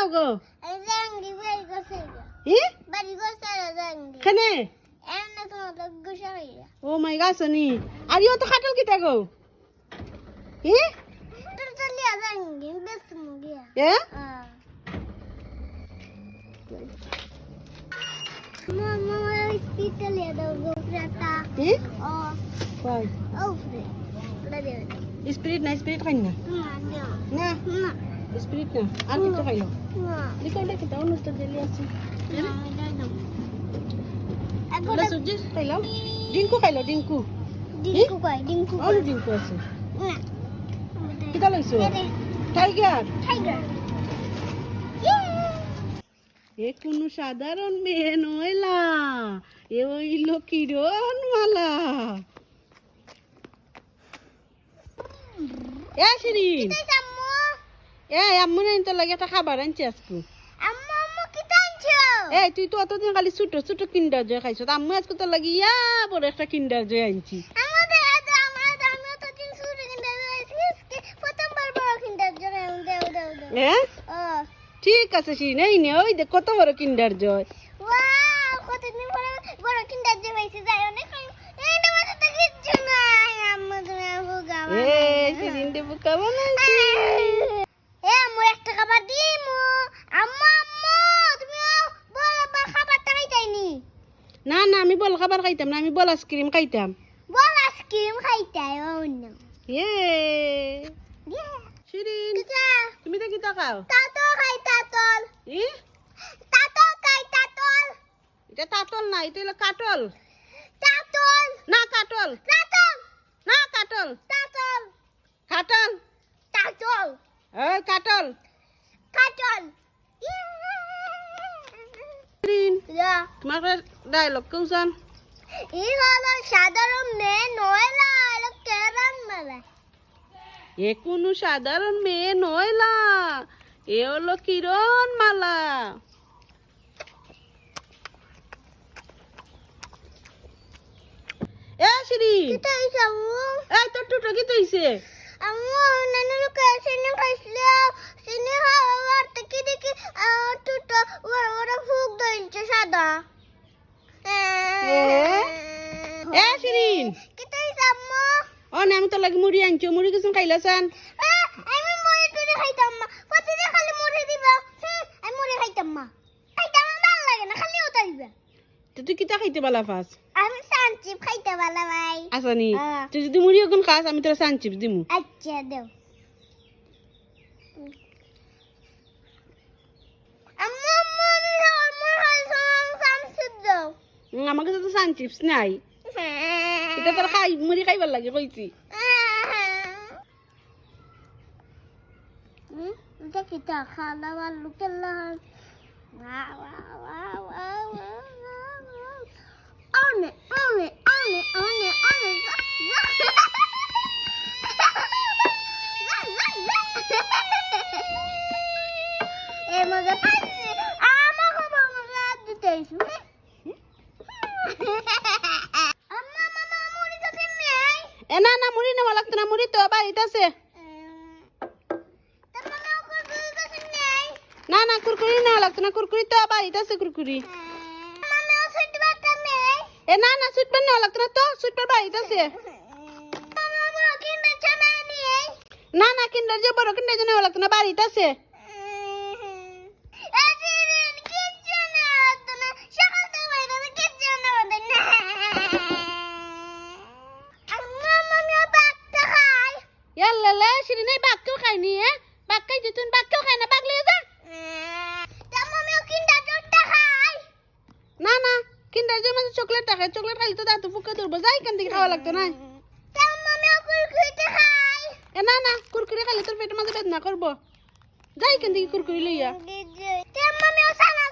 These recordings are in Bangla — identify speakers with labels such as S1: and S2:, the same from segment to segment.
S1: যাও গো
S2: এই জাঙ্গি বাড়ি গেছে
S1: হি
S2: বাড়ি গেছে জাঙ্গি
S1: খানে
S2: এমন তোমার লোক গুছা হইয়া
S1: ও মাই গাছনি আর ইও তো খাটল কিতা গো হি
S2: তোর চলিয়া জাঙ্গি বেশ মুগিয়া
S1: এ
S2: আহ মামা স্পিড চলিয়া দাও গো ফ্রেটা
S1: হি
S2: ও
S1: কই
S2: ও ফ্রে লাগে
S1: স্পিরিট না স্পিরিট খাই না
S2: না
S1: না
S2: না
S1: Spirit না আর কিছু খাইলো
S2: না
S1: দেখো দেখো তাও অনুষ্ঠান দিলি আছে
S2: না
S1: সুজি খাইলো ডিঙ্কু খাইলো ডিঙ্কু
S2: ডিঙ্কু কই ডিঙ্কু
S1: আর ডিঙ্কু আছে
S2: না
S1: কিতা লইছো টাইগার
S2: টাইগার
S1: এ কোনো সাধারণ মেয়ে নয়লা এ হইল কিরণ মালা এ শিরিন এ আম্মু নাই তো লাগে একটা খাবার আনছি আজকে।
S2: আম্মু আম্মু কি টানছো
S1: এ তুই তো অতদিন খালি ছোট ছোট কিন্ডার জয় খাইছ। তা আম্মু আজকে তো লাগি ইয়া বড় একটা কিন্ডার জয় আনছি। ঠিক আছে এই নে? ওই দেখ কত বড় কিন্ডার জয়?
S2: ওয়াও কতদিন পরে বড় কিনতে যে হইছে যাই অনেক এই না মাথা তো কিচ্ছু নাই আম্মু তুমি বুগা
S1: এ শিরিন দে বুকা বানাইছি
S2: এ আম্মু একটা খাবার দিমু আম্মু আম্মু তুমি বড় বড় খাবারটা খাইতাইনি
S1: না না আমি বল খাবার খাইতাম না আমি বল আইসক্রিম খাইতাম।
S2: বড় আইসক্রিম খাইতাই ও না
S1: ইয়ে।
S2: ইয়ে।
S1: শিরিন তুমি তো কিতা খাও।
S2: তাতো খাই তাতল।
S1: ই?
S2: তাতো খাই তাতল।
S1: এটা তাতল না এটা হলো কাটল।
S2: তাতল।
S1: না কাটল।
S2: তাতল।
S1: না কাটল।
S2: তাতল।
S1: কাটল।
S2: তাতল।
S1: ওই কাটল।
S2: কাটল।
S1: শিরিন
S2: ইয়া
S1: তোমার ডায়লগ কৌশন
S2: এই হলো সাধারণ মেয়ে নয় না হলো কেরান মেলা
S1: এ কোনো সাধারণ মেয়ে নয়লা। এ হলো কিরণ মালা। এ শিরিন
S2: কিটা হইছে আম্মু?
S1: এই তোর টুটো কি তৈছে
S2: আম্মু নানুর কাছে নিয়ে খাইছিল। সিনে খাওয়ার থেকে দেখি টুটো ওরা ওরা ফুক দইছে সাদা
S1: এ শিরিন
S2: কিটা হইছে আম্মু
S1: ও না আমি তো লাগে মুড়ি আনছো। মুড়ি কিছু
S2: আহ, আমি মুড়ি টুড়ি খাইতাম মা। প্রতিদিন খালি মুড়ি দিবা। আমি মুড়ি খাইতাম মা। খাইতাম ভালো লাগে না খালি ওটা দিবা।
S1: তো তুই কিতা খাইতে পালা ফাস
S2: আমি সানচিপ খাইতে ভালো ভাই।
S1: আসানি
S2: হ্যাঁ।
S1: তুই যদি মুড়ি এখন খাস আমি তোর সানচিপস দিমু।
S2: আচ্ছা দেও। আম্মু আম্মু আমি আম্মু খাইতাম সানচিপ দাও।
S1: উম, আমার কাছে তো সানচিপস নাই। এটা তোর খাই মুড়ি খাইবার লাগে কইছি
S2: হুম এটা কি তা খালা বা লুকেল লাল অনে অনে অনে অনে অনে এ মজা পাইছি আমার খবর মজা দিতেছি আম্মা মামা মুড়ি কাছে নেই
S1: এ না না মুড়ি নেওয়া লাগতো না মুড়ি তো বাড়িতে আছে। না না কুরকুরি নেওয়া লাগতো না কুরকুরি তো বাড়িতে আছে কুরকুরি। এ না না সুইট পান নেওয়া লাগতো না তো সুইট পান বাড়িতে আছে। না না কিন্ডার যে বড় কিন্ডার যে নেওয়া লাগতো না বাড়িতে আছে
S2: এদিন কিচ্ছু না হতো না সকাল থেকে বাইরে কিচ্ছু না হতো না আম্মা মামা বাচ্চা খাই
S1: শিরি নেই খাইনি এ বাক খাই দিতুন বাক্কেও খাই না বাক লিয়ে যা। না না কিন্ডার যে মানে চকলেট টাকা চকলেট খাইলে তো দাঁত ফুকে ধরবো যাই কেন থেকে খাওয়া লাগতো না এ না না কুরকুরি খাইলে তোর পেটের মাঝে বেদনা করব। যাই কেন থেকে কুরকুরি লইয়া
S2: সানা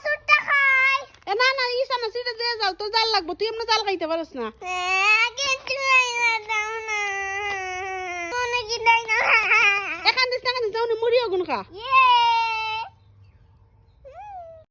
S1: এ না না ই সামনে সিটে যে যাও জাল লাগবো তুই এমনি জাল খাইতে পারস না
S2: কিচ্ছু নাই দাও না মনে কি নাই